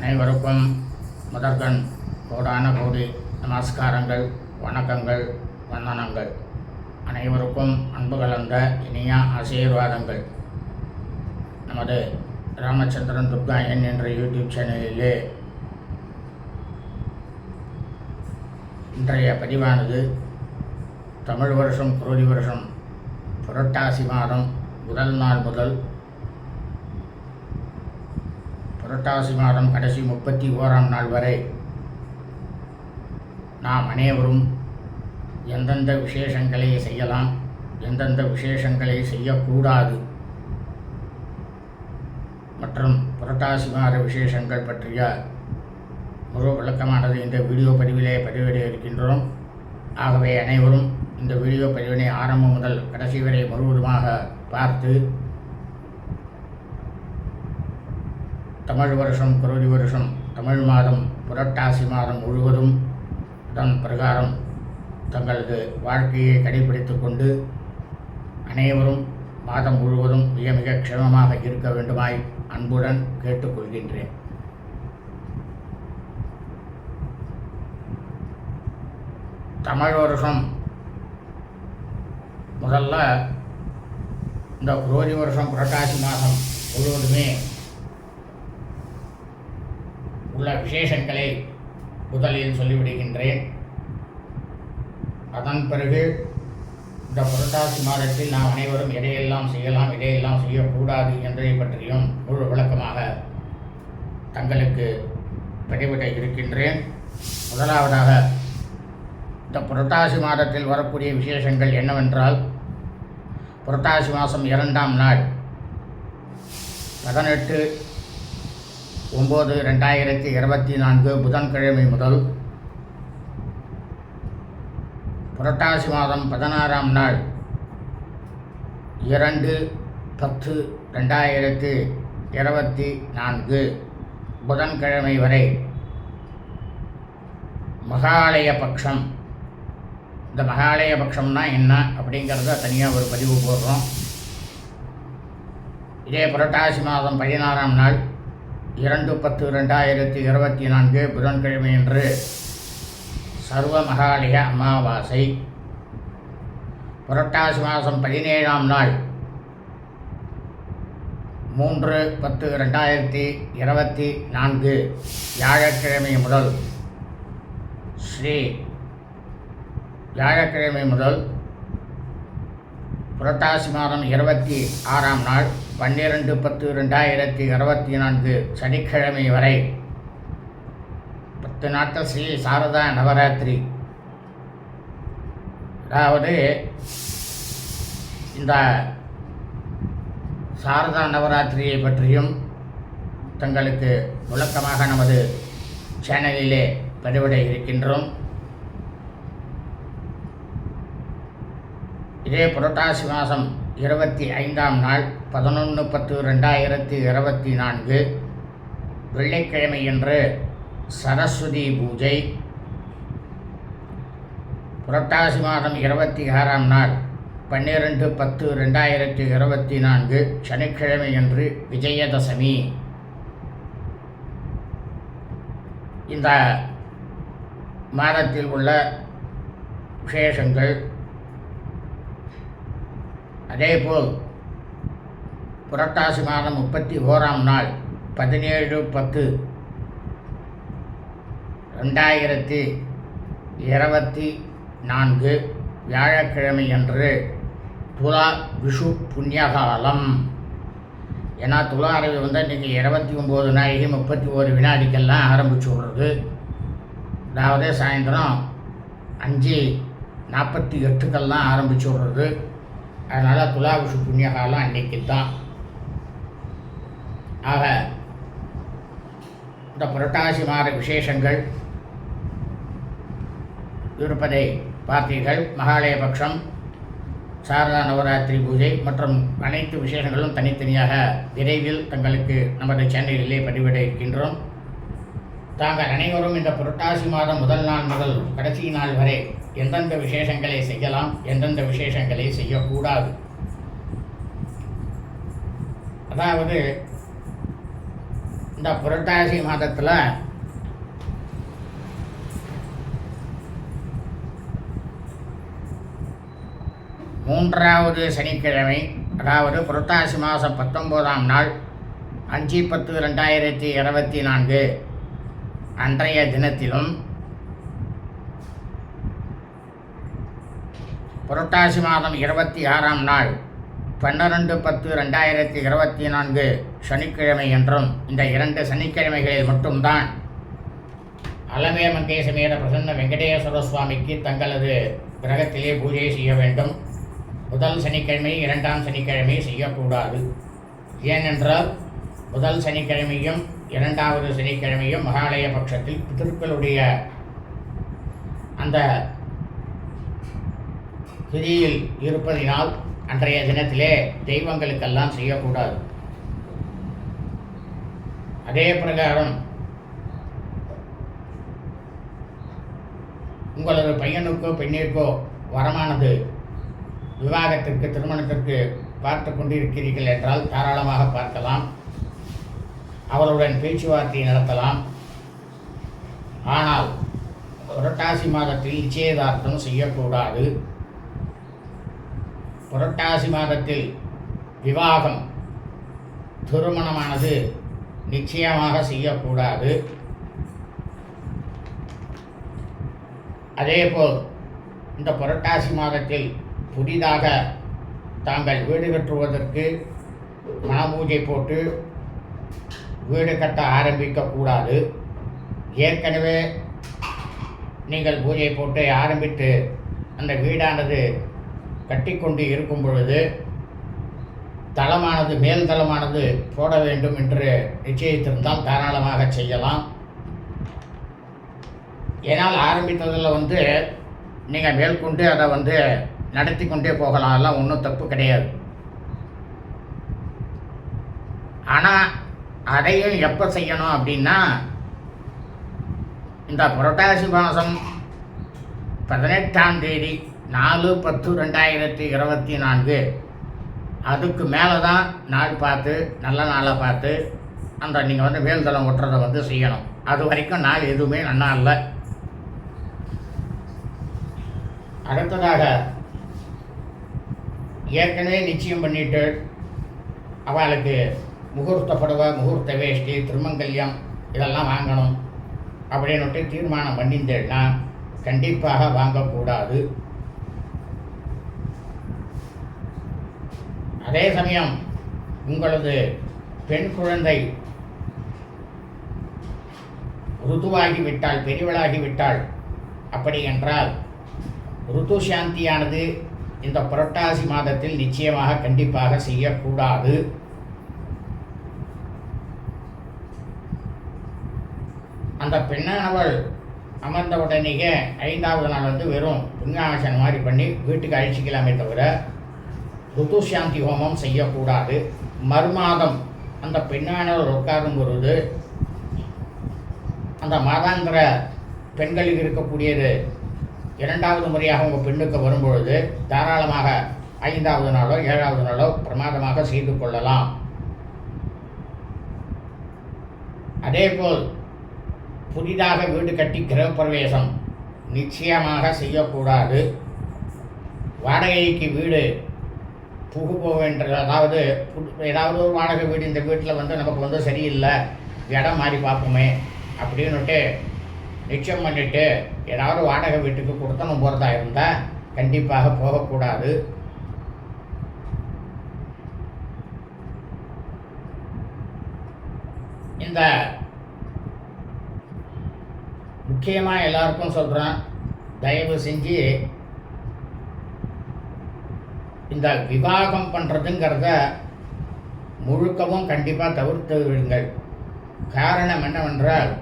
அனைவருக்கும் முதற்கண் கோடான கோடி நமஸ்காரங்கள் வணக்கங்கள் வந்தனங்கள். அனைவருக்கும் அன்பு கலந்த இனிய ஆசீர்வாதங்கள். நமது ராமச்சந்திரன் துர்காயன் என்ற யூடியூப் சேனலிலே இன்றைய பதிவானது தமிழ் வருஷம் குரோதி வருஷம் புரட்டாசி மாதம் முதல் நாள் முதல் புரட்டாசி மாதம் கடைசி முப்பத்தி ஓராம் நாள் வரை நாம் அனைவரும் எந்தெந்த விசேஷங்களை செய்யலாம் எந்தெந்த விசேஷங்களை செய்யக்கூடாது மற்றும் புரட்டாசி மாத விசேஷங்கள் பற்றிய முழு விளக்கமானது இந்த வீடியோ பதிவிலே பதிவிட இருக்கின்றோம். ஆகவே அனைவரும் இந்த வீடியோ பதிவினை ஆரம்பம் முதல் கடைசி வரை முழுவதுமாக பார்த்து தமிழ் வருஷம் குருதி வருஷம் தமிழ் மாதம் புரட்டாசி மாதம் முழுவதும் அதன் பிரகாரம் தங்களது வாழ்க்கையை கடைபிடித்து கொண்டு அனைவரும் மாதம் முழுவதும் மிக மிக க்ஷேமமாக இருக்க வேண்டுமாய் அன்புடன் கேட்டுக்கொள்கின்றேன். தமிழ் வருஷம் முதல்ல இந்த குரோதி வருஷம் புரட்டாசி மாதம் முழுவதுமே உள்ள விசேஷங்களை முதலில் சொல்லிவிடுகின்றேன். அதன் பிறகு இந்த புரட்டாசி மாதத்தில் நாம் அனைவரும் எதையெல்லாம் செய்யலாம் எதையெல்லாம் செய்யக்கூடாது என்பதை பற்றியும் முழு விளக்கமாக தங்களுக்கு பதிவிட இருக்கின்றேன். முதலாவதாக இந்த புரட்டாசி மாதத்தில் வரக்கூடிய விசேஷங்கள் என்னவென்றால் புரட்டாசி மாதம் இரண்டாம் நாள் பதினெட்டு ஒம்பது ரெண்டாயிரத்தி இருபத்தி நான்கு புதன்கிழமை முதல் புரட்டாசி மாதம் பதினாறாம் நாள் இரண்டு பத்து ரெண்டாயிரத்து இருபத்தி நான்கு புதன்கிழமை வரை மகாலய பட்சம் இந்த மகாலய பட்சம்னா என்ன அப்படிங்கிறத தனியாக ஒரு பதிவு போடுறோம். இதே புரட்டாசி மாதம் பதினாறாம் நாள் இரண்டு பத்து ரெண்டாயிரத்தி இருபத்தி நான்கு புதன்கிழமை என்று சர்வ மகாலய அமாவாசை. புரட்டாசி மாதம் பதினேழாம் நாள். மூன்று பத்து ரெண்டாயிரத்தி இருபத்தி நான்கு வியாழக்கிழமை முதல். ஸ்ரீ வியாழக்கிழமை முதல் புரட்டாசி மாதம் இருபத்தி ஆறாம் நாள் பன்னிரெண்டு பத்து ரெண்டாயிரத்தி இருபத்தி நான்கு சனிக்கிழமை வரை. பத்து நாட்கள் ஸ்ரீ சாரதா நவராத்திரி. அதாவது இந்த சாரதா நவராத்திரியை பற்றியும் தங்களுக்கு விளக்கமாக நமது சேனலிலே பதிவிட இருக்கின்றோம். இதே புரட்டாசி மாதம் இருபத்தி ஐந்தாம் நாள் பதினொன்று பத்து ரெண்டாயிரத்தி இருபத்தி நான்கு. வெள்ளிக்கிழமை என்று சரஸ்வதி பூஜை. புரட்டாசி மாதம் இருபத்தி ஆறாம் நாள் பன்னிரெண்டு பத்து ரெண்டாயிரத்தி இருபத்தி நான்கு சனிக்கிழமை என்று விஜயதசமி. இந்த மாதத்தில் உள்ள விசேஷங்கள் அதேபோல் புரட்டாசி மாதம் முப்பத்தி ஓராம் நாள் பதினேழு பத்து ரெண்டாயிரத்தி இருபத்தி நான்கு வியாழக்கிழமை அன்று துலா விஷு புண்ணியகாலம். ஏன்னா துலா அரவி வந்து இன்றைக்கி இருபத்தி ஒம்பது நாயகி முப்பத்தி ஒரு வினாடிக்கெல்லாம் ஆரம்பிச்சு விடுறது. அதாவது சாயந்தரம் அஞ்சு நாற்பத்தி எட்டுக்கெல்லாம் ஆரம்பிச்சு விடுறது. அதனால் துலா புண்ணியகாலம் அன்னைக்கு தான். ஆக இந்த புரட்டாசி மாத விசேஷங்கள் இருப்பதை பார்த்தீர்கள். மகாலயபக்ஷம் சாரதா நவராத்திரி பூஜை மற்றும் அனைத்து விசேஷங்களும் தனித்தனியாக விரைவில் தங்களுக்கு நமது சேனலிலே பதிவிட இருக்கின்றோம். தாங்கள் அனைவரும் இந்த புரட்டாசி மாதம் முதல் நாள் முதல் கடைசி நாள் வரை எந்தெந்த விசேஷங்களை செய்யலாம் எந்தெந்த விசேஷங்களை செய்யக்கூடாது. அதாவது இந்த புரட்டாசி மாதத்தில் மூன்றாவது சனிக்கிழமை அதாவது புரட்டாசி மாதம் பத்தொம்போதாம் நாள் அஞ்சு பத்து ரெண்டாயிரத்தி இருபத்தி நான்கு அன்றைய தினத்திலும் புரட்டாசி மாதம் இருபத்தி ஆறாம் நாள் பன்னிரண்டு பத்து ரெண்டாயிரத்தி இருபத்தி நான்கு சனிக்கிழமை என்றும் இந்த இரண்டு சனிக்கிழமைகளில் மட்டும்தான் அலமே மங்கேசமேத பிரசன்ன வெங்கடேஸ்வர சுவாமிக்கு தங்களது கிரகத்திலே பூஜை செய்ய வேண்டும். முதல் சனிக்கிழமை இரண்டாம் சனிக்கிழமை செய்யக்கூடாது. ஏனென்றால் முதல் சனிக்கிழமையும் இரண்டாவது சனிக்கிழமையும் மகாலய பட்சத்தில் பிதர்களுடைய அந்த திதியில் இருப்பதினால் அன்றைய தினத்திலே தெய்வங்களுக்கெல்லாம் செய்யக்கூடாது. அதே பிரகாரம் உங்களது பையனுக்கோ பெண்ணிற்கோ வரமானது விவாகத்திற்கு திருமணத்திற்கு பார்த்து கொண்டிருக்கிறீர்கள் என்றால் தாராளமாக பார்க்கலாம். அவருடன் பேச்சுவார்த்தை நடத்தலாம். ஆனால் புரட்டாசி மாதத்தில் நிச்சயதார்த்தம் செய்யக்கூடாது. புரட்டாசி மாதத்தில் விவாகம். திருமணமானது நிச்சயமாக செய்யக்கூடாது. அதேபோல் இந்த புரட்டாசி மாதத்தில் புதிதாக தாங்கள் வீடு கட்டுவதற்கு மனபூஜை போட்டு வீடு கட்ட ஆரம்பிக்கக்கூடாது. ஏற்கனவே நீங்கள் பூஜை போட்டு ஆரம்பித்து அந்த வீடானது கட்டிக்கொண்டு இருக்கும் பொழுது தளமானது மேல் தளமானது போட வேண்டும் என்று நிச்சயித்திருந்தால் தாராளமாக செய்யலாம். ஏன்னால் ஆரம்பித்ததில் வந்து நீங்கள் மேற்கொண்டு அதை வந்து நடத்தி கொண்டே போகலாம். அதெல்லாம் ஒன்றும் தப்பு கிடையாது. ஆனால் அதையும் எப்போ செய்யணும் அப்படின்னா இந்த புரட்டாசி மாதம் பதினெட்டாம் தேதி நாலு பத்து ரெண்டாயிரத்தி இருபத்தி நான்கு. அதுக்கு மேலே தான் நாள் பார்த்து நல்ல நாளாக பார்த்து அந்த நீங்கள் வந்து மேல்தளம் ஒட்டுறதை வந்து செய்யணும். அது வரைக்கும் நாள் எதுவுமே நன்னா இல்லை. அடுத்ததாக ஏற்கனவே நிச்சயம் பண்ணிட்டு அவளுக்கு முகூர்த்த புடவை முகூர்த்த வேஷ்டி திருமங்கல்யம் இதெல்லாம் வாங்கணும். அப்படின்னுட்டு தீர்மானம் பண்ணியிருந்தேன்னா கண்டிப்பாக வாங்கக்கூடாது. அதே சமயம் உங்களது பெண் குழந்தை ருத்துவாகிவிட்டால் பெரியவளாகிவிட்டாள் அப்படி என்றால் ருத்து சாந்தியானது இந்த புரட்டாசி மாதத்தில் நிச்சயமாக கண்டிப்பாக செய்யக்கூடாது. அந்த பெண்ணானவள் அமர்ந்த உடனேயே ஐந்தாவது நாள் வந்து வெறும் புண்ணியாசனம் மாதிரி பண்ணி வீட்டுக்கு அழிச்சிக்கலாமே தவிர ருத்துசாந்தி ஹோமம் செய்யக்கூடாது. மறுமாதம் அந்த பெண்ணானவர் உட்காரும் பொழுது அந்த மாதாந்திர பெண்களுக்கு இருக்கக்கூடியது இரண்டாவது முறையாக உங்கள் பெண்ணுக்கு வரும்பொழுது தாராளமாக ஐந்தாவது நாளோ ஏழாவது நாளோ பிரமாதமாக செய்து கொள்ளலாம். அதேபோல் புதிதாக வீடு கட்டி கிரகப்பிரவேசம் நிச்சயமாக செய்யக்கூடாது. வாடகைக்கு வீடு புகு போவேன்ற அதாவது ஏதாவது ஒரு வாடகை வீடு இந்த வீட்டில் வந்து நமக்கு வந்து சரியில்லை இடம் மாறி பார்ப்போமே அப்படின்னுட்டு நிச்சயம் பண்ணிவிட்டு ஏதாவது வாடகை வீட்டுக்கு கொடுத்தனும் போகிறதா இருந்தால் கண்டிப்பாக போகக்கூடாது. இந்த முக்கியமாக எல்லாருக்கும் சொல்கிறேன் தயவு செஞ்சு இந்த விவாகம் பண்ணுறதுங்கிறத முழுக்கவும் கண்டிப்பாக தவிர்த்து விடுங்கள். காரணம் என்னவென்றால்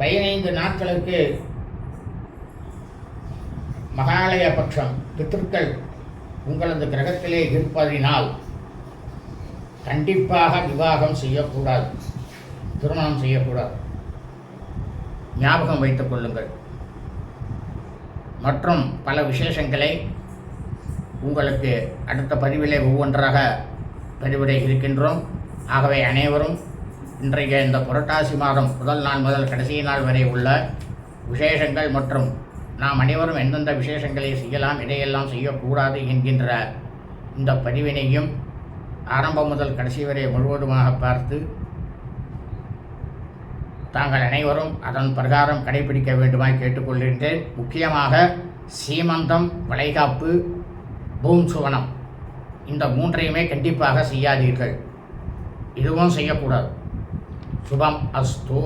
பதினைந்து நாட்களுக்கு மகாலய பட்சம் பித்திருக்கள் உங்களது கிரகத்திலே இருப்பதினால் கண்டிப்பாக விவாகம் செய்யக்கூடாது திருமணம் செய்யக்கூடாது. ஞாபகம் வைத்துக் கொள்ளுங்கள். மற்றும் பல விசேஷங்களை உங்களுக்கு அடுத்த பதிவிலே ஒவ்வொன்றாக பதிவிட இருக்கின்றோம். ஆகவே அனைவரும் இன்றைய இந்த புரட்டாசி மாதம் முதல் நாள் முதல் கடைசி நாள் வரை உள்ள விசேஷங்கள் மற்றும் நாம் அனைவரும் எந்தெந்த விசேஷங்களை செய்யலாம் இதையெல்லாம் செய்யக்கூடாது என்கின்ற இந்த பதிவினையும் ஆரம்பம் முதல் கடைசி வரை முழுவதுமாக பார்த்து தாங்கள் அனைவரும் அதன் பிரகாரம் கடைபிடிக்க வேண்டுமாய் கேட்டுக்கொள்கின்றேன். முக்கியமாக சீமந்தம் வளைகாப்பு பூம் சுவனம் இந்த மூன்றையுமே கண்டிப்பாக செய்யாதீர்கள். இதுவும் செய்யக்கூடாது. சுபம் அஸ்தோ.